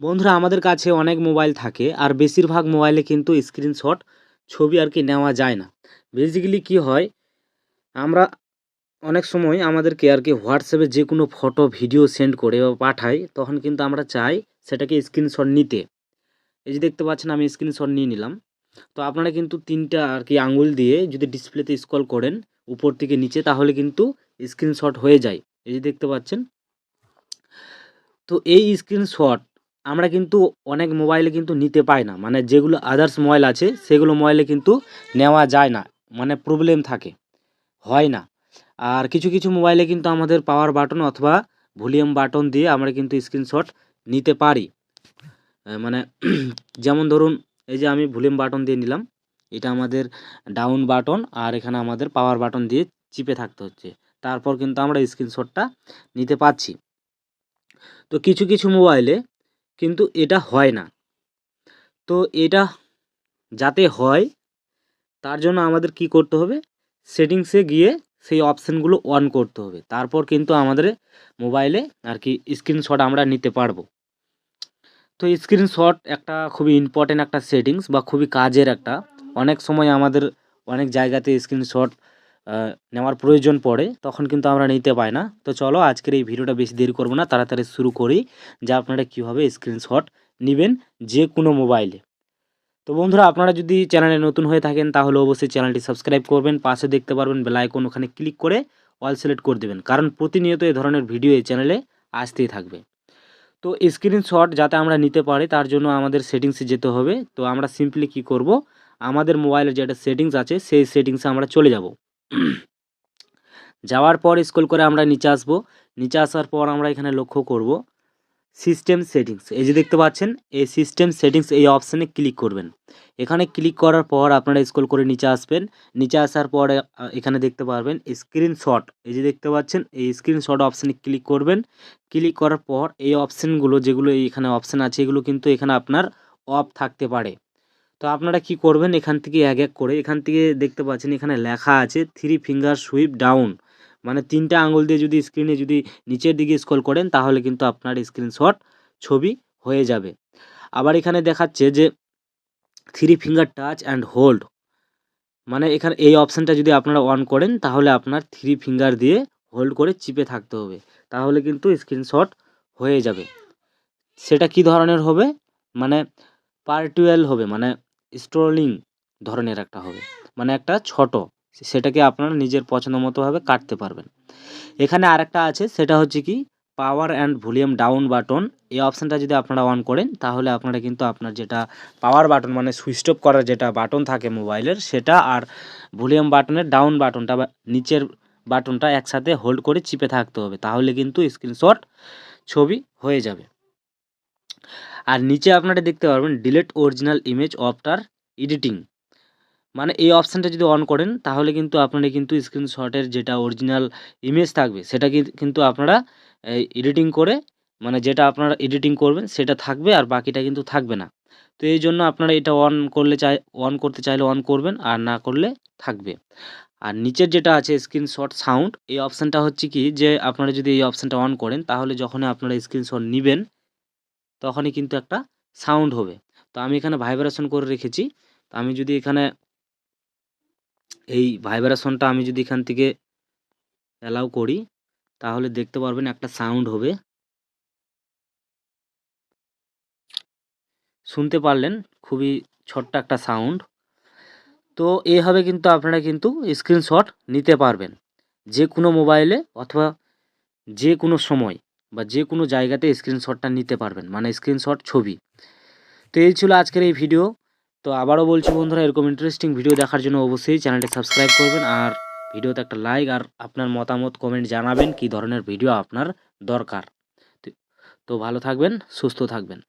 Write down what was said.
বন্ধুরা, আমাদের কাছে অনেক মোবাইল থাকে আর বেশিরভাগ মোবাইলে কিন্তু স্ক্রিনশট ছবি আর কি নেওয়া যায় না। বেসিক্যালি কি হয়, আমরা অনেক সময় আমাদেরকে আর কি হোয়াটসঅ্যাপে যে কোনো ফটো ভিডিও সেন্ড করে বা পাঠাই, তখন কিন্তু আমরা চাই সেটাকে স্ক্রিনশট নিতে। এই যে দেখতে পাচ্ছেন, আমি স্ক্রিনশট নিয়ে নিলাম। তো আপনারা কিন্তু তিনটা আর কি আঙুল দিয়ে যদি ডিসপ্লেতে স্ক্রল করেন উপর থেকে নিচে, তাহলে কিন্তু স্ক্রিনশট হয়ে যায়। এই যে দেখতে পাচ্ছেন। তো এই স্ক্রিনশট আমরা কিন্তু অনেক মোবাইলে কিন্তু নিতে পাই না। মানে যেগুলো আদার্স মোবাইল আছে, সেগুলো মোবাইলে কিন্তু নেওয়া যায় না। মানে প্রবলেম থাকে। হয় না। আর কিছু কিছু মোবাইলে কিন্তু আমাদের পাওয়ার বাটন অথবা ভলিউম বাটন দিয়ে আমরা কিন্তু স্ক্রিনশট নিতে পারি। মানে যেমন ধরুন, এই যে আমি ভলিউম বাটন দিয়ে নিলাম। এটা আমাদের ডাউন বাটন আর এখানে আমাদের পাওয়ার বাটন দিয়ে চিপে থাকতে হচ্ছে। তারপর কিন্তু আমরা স্ক্রিনশটটা নিতে পারছি। তো কিছু কিছু মোবাইলে কিন্তু এটা হয় না। তো এটা যাতে হয়, তার জন্য আমাদের কি করতে হবে? সেটিংসে গিয়ে সেই অপশানগুলো অন করতে হবে। তারপর কিন্তু আমাদের মোবাইলে আর কি স্ক্রিনশট আমরা নিতে পারব। তো স্ক্রিনশট একটা খুবই ইম্পর্টেন্ট একটা সেটিংস বা খুবই কাজের একটা। অনেক সময় আমাদের অনেক জায়গাতে স্ক্রিনশট নেওয়ার প্রয়োজন পড়ে, তখন কিন্তু আমরা নিতে পাই না। তো চলো, আজকের এই ভিডিওটা বেশি দেরি করব না, তাড়াতাড়ি শুরু করি, যে আপনারা কীভাবে স্ক্রিনশট নেবেন যে কোনো মোবাইলে তো বন্ধুরা, আপনারা যদি চ্যানেলে নতুন হয়ে থাকেন, তাহলে অবশ্যই চ্যানেলটি সাবস্ক্রাইব করবেন, পাশে দেখতে পারবেন বেল আইকন ওখানে ক্লিক করে অল সিলেক্ট করে দেবেন, কারণ প্রতিনিয়ত এই ধরনের ভিডিও এই চ্যানেলে আসতেই থাকবে। তো স্ক্রিনশট যাতে আমরা নিতে পারি, তার জন্য আমাদের সেটিংসে যেতে হবে। তো আমরা সিম্পলি কি করব, আমাদের মোবাইলের যেটা সেটিংস আছে, সেই সেটিংসে আমরা চলে যাব। যাওয়ার পর স্ক্রল করে আমরা নিচে আসব। নিচে আসার পর আমরা এখানে লক্ষ্য করব সিস্টেম সেটিংস এই যে দেখতে পাচ্ছেন, এই সিস্টেম সেটিংস এই অপশানে ক্লিক করবেন। এখানে ক্লিক করার পর আপনারা স্ক্রল করে নিচে আসবেন। নিচে আসার পরে এখানে দেখতে পারবেন স্ক্রিনশট এই যে দেখতে পাচ্ছেন, এই স্ক্রিনশট অপশানে ক্লিক করবেন। ক্লিক করার পর এই অপশানগুলো যেগুলো এখানে অপশান আছে, এগুলো কিন্তু এখানে আপনার অফ থাকতে পারে। তো আপনারা কি করবেন? এখান থেকে এক এক করে, এখান থেকে দেখতে পাচ্ছেন এখানে লেখা আছে থ্রি ফিঙ্গার সুইপ ডাউন মানে তিনটা আঙুল দিয়ে যদি স্ক্রিনে যদি নিচের দিকে স্ক্রল করেন, তাহলে কিন্তু আপনার স্ক্রিনশট ছবি হয়ে যাবে। আবার এখানে দেখাচ্ছে যে three finger touch and hold মানে এখানে এই অপশানটা যদি আপনারা অন করেন, তাহলে আপনার থ্রি ফিঙ্গার দিয়ে হোল্ড করে চিপে থাকতে হবে। তাহলে কিন্তু স্ক্রিনশট হয়ে যাবে। সেটা কি ধরনের হবে? মানে পার্টুয়াল হবে মানে স্ট্রোলিং ধরনের একটা হবে। মানে একটা ছোট, সেটাকে আপনারা নিজের পছন্দ মতোভাবে কাটতে পারবেন। এখানে আরেকটা আছে, সেটা হচ্ছে কি power and volume down button এই অপশানটা যদি আপনারা অন করেন, তাহলে আপনারা কিন্তু আপনার যেটা পাওয়ার বাটন মানে সুইচ অফ করার যেটা বাটন থাকে মোবাইলের সেটা আর ভলিউম বাটনের ডাউন বাটনটা বা নিচের বাটনটা একসাথে হোল্ড করে চিপে থাকতে হবে। তাহলে কিন্তু স্ক্রিনশট ছবি হয়ে যাবে। আর নিচে আপনারা দেখতে পারবেন delete original image after editing মানে এই অপশানটা যদি অন করেন, তাহলে কিন্তু আপনারা কিন্তু স্ক্রিনশটের যেটা অরিজিনাল ইমেজ থাকবে, সেটা কিন্তু আপনারা এডিটিং করে মানে যেটা আপনারা এডিটিং করবেন, সেটা থাকবে আর বাকিটা কিন্তু থাকবে না। তো এই জন্য আপনারা এটা অন করলে চাই অন করতে চাইলে অন করবেন, আর না করলে থাকবে। আর নিচের যেটা আছে স্ক্রিনশট সাউন্ড এই অপশানটা হচ্ছে কি যে আপনারা যদি এই অপশানটা অন করেন, তাহলে যখনই আপনারা স্ক্রিনশট নেবেন তখনই কিন্তু একটা সাউন্ড হবে। তো আমি এখানে ভাইব্রেশন করে রেখেছি। তো আমি যদি এখানে এই ভাইব্রেশনটা আমি যদি এখান থেকে অ্যালাউ করি, তাহলে দেখতে পারবেন একটা সাউন্ড হবে। শুনতে পারলেন? খুবই ছোট্ট একটা সাউন্ড তো এইভাবে কিন্তু আপনারা কিন্তু স্ক্রিনশট নিতে পারবেন। যে কোনো মোবাইলে অথবা যে কোনো সময়। বা যে কোনো জায়গাতে স্ক্রিনশটটা নিতে পারবেন মানে স্ক্রিনশট ছবি। তো এই ছিল আজকের এই ভিডিও তো আবারও বলছি বন্ধুরা, এরকম ইন্টারেস্টিং ভিডিও দেখার জন্য অবশ্যই চ্যানেলটি সাবস্ক্রাইব করবেন আর ভিডিওতে একটা লাইক আর আপনার মতামত কমেন্ট জানাবেন কী ধরনের ভিডিও আপনার দরকার। তো- ভালো থাকবেন, সুস্থ থাকবেন।